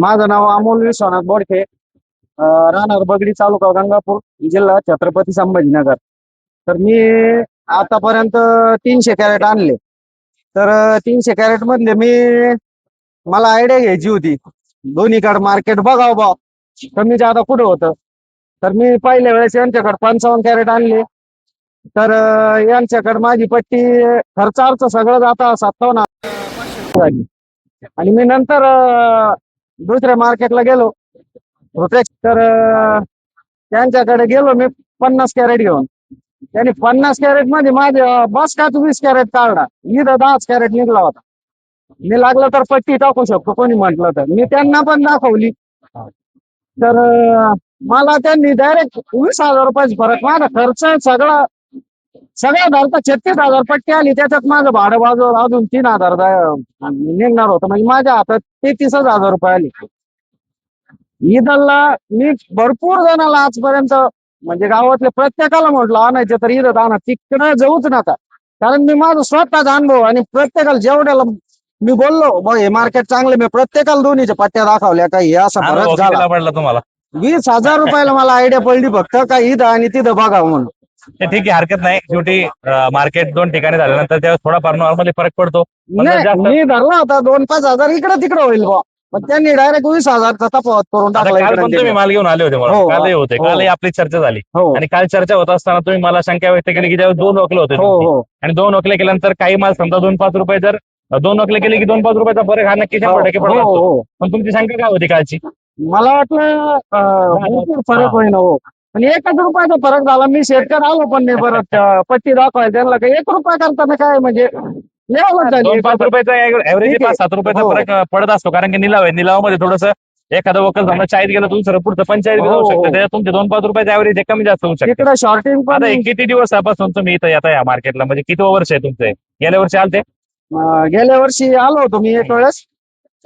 माझं नाव अमोल विश्वनाथ बोडखे राहणार बगडी तालुका गंगापूर जिल्हा छत्रपती संभाजीनगर. तर मी आतापर्यंत तीनशे कॅरेट आणले. तर तीनशे कॅरेट मधले मी मला आयडिया घ्यायची होती. दोन्हीकडे मार्केट बघाव बा कमी जादा कुठं होतं? तर मी पहिल्या वेळेस यांच्याकडे पंचावन्न कॅरेट आणले. तर यांच्याकडे माझी पट्टी खर्च अर्थ सगळं जाता सत्तावन्न आणि मी नंतर दुसऱ्या मार्केटला गेलो. प्रोटेक्ट तर त्यांच्याकडे गेलो मी पन्नास कॅरेट घेऊन. त्यांनी पन्नास कॅरेटमध्ये माझे बस का तू वीस कॅरेट काढला? मी तर दहाच कॅरेट निघला होता. मी लागलं तर पट्टी टाकू शकतो कोणी म्हटलं तर. मी त्यांना पण दाखवली. तर मला त्यांनी डायरेक्ट वीस हजार रुपयाचा फरक. माझा खर्च सगळा सगळा धरता छत्तीस हजार पट्टी आली त्याच्यात माझं भाडं बाजूला अजून तीन हजार निघणार होतं. म्हणजे माझ्या हातात तेहतीसच हजार रुपये आले. ईदला मी भरपूर जणाला आजपर्यंत म्हणजे गावातल्या प्रत्येकाला म्हटलं आणायचं तर ईदत आणा तिकडं जाऊच नका. कारण मी माझा स्वतःचा अनुभव आणि प्रत्येकाला जेवढ्याला मी बोललो बघ हे मार्केट चांगले मी प्रत्येकाला दोन्हीच्या पट्ट्या दाखवल्या का हे असा फरक झाला. तुम्हाला? वीस हजार रुपयाला मला आयडिया पडली फक्त का इथं आणि तिथं बघावं म्हणून. ठीक आहे हरकत नाही. शेवटी मार्केट दोन ठिकाणी झाल्यानंतर त्यावेळेस थोडाफार नॉर्मली फरक पडतो. पण नाही जास्त- मी धरला होता दोन पाच हजार इकडे तिकडे होईल पण त्यांनी डायरेक्ट वीस हजारचा तफावत करून आता टाकला काल इकडे पण तुम्ही तिकडे. माल घेऊन आले होते हो, कालही होते. हो. कालही आपली चर्चा झाली. हो. आणि काल चर्चा होत असताना तुम्ही मला शंका व्यक्त केली की त्यावेळेस दोन वकले होते हो तुमचे. हो. आणि दोन वकले केल्यानंतर काही माल समजा दोन पाच रुपये जर दोन वकले केले की दोन पाच रुपयाचा फरक हा नक्की शंभर टक्के हो पडला असतो. हो. पण तुमची शंका काय होती कालची? मला वाटलं अं, भरपूर फरक होईना हो. पण एकच रुपयाचा फरक झाला. मी शेतकरी आलो पण नाही परत. अं, पट्टी दाखवायला त्यांना काही एक रुपया करताना काय म्हणजे लेवलच झाली. दोन पाच रुपयाचा ठीक आहे. पाच सात रुपयाचा हो. फरक अं, पडत असतो. कारण की निलाव आहे. निलावामध्ये थोडस एखादं वकल समजा चाळीत गेलं दुसरं पुढचं पंचायत हो, जाऊ हो. शकतं. त्याच्यात तुमचे दोन पाच रुपयाचे ऍव्हरेज कमी जास्त होऊ शकते. शॉर्टिंग पण आता हे किती दिवसापासून तुम्ही इथं येता या मार्केटला म्हणजे किती वर्ष आहे तुमचे? गेल्या वर्षी आलते? अं, गेल्या वर्षी आलो होतो मी एक वेळेस.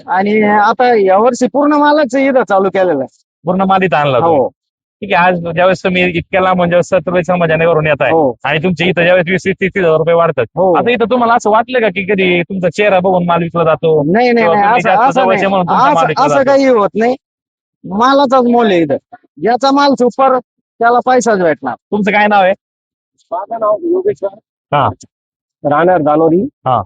आणि आता या वर्षी पूर्ण मालाच इथं चालू केलेलं आहे. पूर्ण माल इथं आणला तुम्ही. हो. ठीक आहे आज ज्यावेळेस तुम्ही इतक्या लांब म्हणजे सत्तर समाजानेवरून येत आहे हो. आणि तुमचे इथं ज्यावेळेस वीस तीस तीस हजार रुपये वाढतात. हो. आता इथं तुम्हाला असं वाटलं का की कधी तुमचा चेहरा बघून माल विकला जातो? नाही नाही किंवा नाही तुम्ही असं जास्त असं जवळचे म्हणून तुमचा नाही माल असं विकला असं जातो. काही होत नाही. मालाचाच मोल आहे इथं. ज्याचा माल सुपर त्याला पैसाच भेटणार. तुमचं काय नाव आहे? माझं नाव योगेश्वर हा. राहणार दानोरी हा.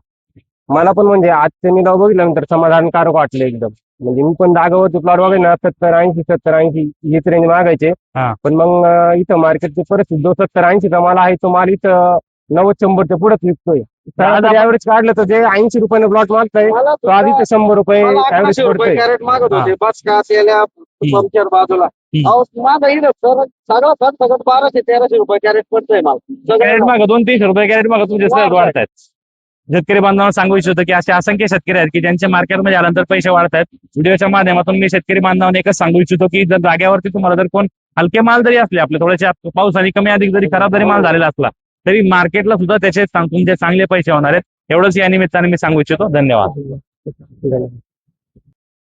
मला पण म्हणजे आजचे निलाव बघितल्यानंतर समाधानकारक वाटले एकदम. म्हणजे मी पण जागावरती प्लॉट बघाय ना सत्तर ऐंशी सत्तर ऐंशी हीच रेंज मागायचे. हा. पण मग अं, इथं मार्केटची परिस्थिती जो सत्तर ऐंशीचा माल आहे तो माल इथं नव्वद शंभरच्या पुढेच विकतोय. आपण- ऍव्हरेज काढलं तर जे ऐंशी रुपयाने प्लॉट मागताय तो आधी ते शंभर रुपये ऍव्हरेज पडतोय. कॅरेट मागत हा. होते बस का तेल्या पंक्चर बाजूला. हम्म. अहो, माझा इथं सर सगळं सर सगळं बाराशे तेराशे रुपये कॅरेट पडतोय माल. कॅरेट सगळं मागं दोन तीनशे रुपये कॅरेट मागं तुमचे सहज वाढतायत. शेतकरी बांधवांना सांगू इच्छितो की असे असंख्य शेतकरी आहेत की ज्यांच्या मार्केटमध्ये आल्यानंतर पैसे वाढत आहेत व्हिडिओच्या माध्यमातून मी शेतकरी बांधवांना एकच सांगू इच्छितो की जर जाग्यावरती तुम्हाला जर कोण हलके माल जरी असले आपले थोडेसे आणि कमी अधिक जरी खराब जरी माल झालेला असला तरी मार्केटला सुद्धा त्याचे तुमचे चांगले पैसे होणार आहेत एवढंच या निमित्ताने मी सांगू इच्छितो. धन्यवाद.